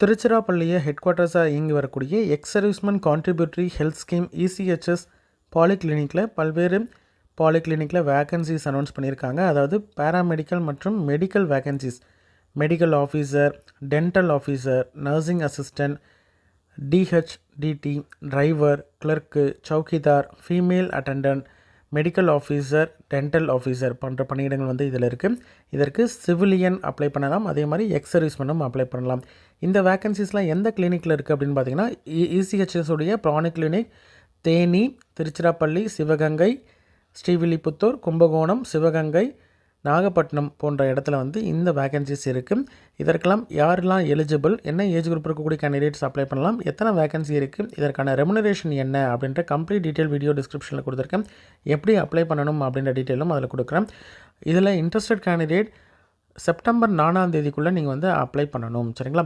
திருச்சிராப்பள்ளியை head குவார்ட்டர்ஸாக இயங்கி வரக்கூடிய ex serviceman contributory health scheme ECHS பாலிகிளினிக்கில் பல்வேறு பாலிகிளினிக்கில் வேகன்சிஸ் அனௌன்ஸ் பண்ணியிருக்காங்க. அதாவது பேராமெடிக்கல் மற்றும் medical vacancies medical officer dental officer nursing assistant டிஹெச்டிடி driver clerk chowkidar female attendant medical officer dental officer போன்ற பணியிடங்கள் வந்து இதில் இருக்குது இதற்கு சிவிலியன் அப்ளை பண்ணலாம். அதே மாதிரி எக்ஸ் அப்ளை பண்ணலாம். இந்த வேகன்சிஸ்லாம் எந்த கிளினிக்கில் இருக்குது அப்படின்னு பார்த்தீங்கன்னா இசிஹெச்எஸ் உடைய ப்ரானிக் கிளினிக் தேனி திருச்சிராப்பள்ளி சிவகங்கை ஸ்ரீவில்லிபுத்தூர் கும்பகோணம் சிவகங்கை நாகப்பட்டினம் போன்ற இடத்துல வந்து இந்த வேகன்சிஸ் இருக்குது இதற்கெல்லாம் யாரெல்லாம் எலிஜிபிள் என்ன ஏஜ் குரூப் இருக்கக்கூடிய கேண்டிடேட்ஸ் அப்ளை பண்ணலாம் எத்தனை வேகன்சி இருக்குது இதற்கான ரெமுனரேஷன் என்ன அப்படின்ற கம்ப்ளீட் டீட்டெயில் வீடியோ டிஸ்கிரிப்ஷனில் கொடுத்துருக்கேன். எப்படி அப்ளை பண்ணணும் அப்படின்ற டீட்டெயிலும் அதில் கொடுக்குறேன். இதில் இன்ட்ரெஸ்டட் கேண்டிடேட் செப்டம்பர் நாலாம் தேதிக்குள்ளே நீங்கள் வந்து அப்ளை பண்ணணும் சரிங்களா?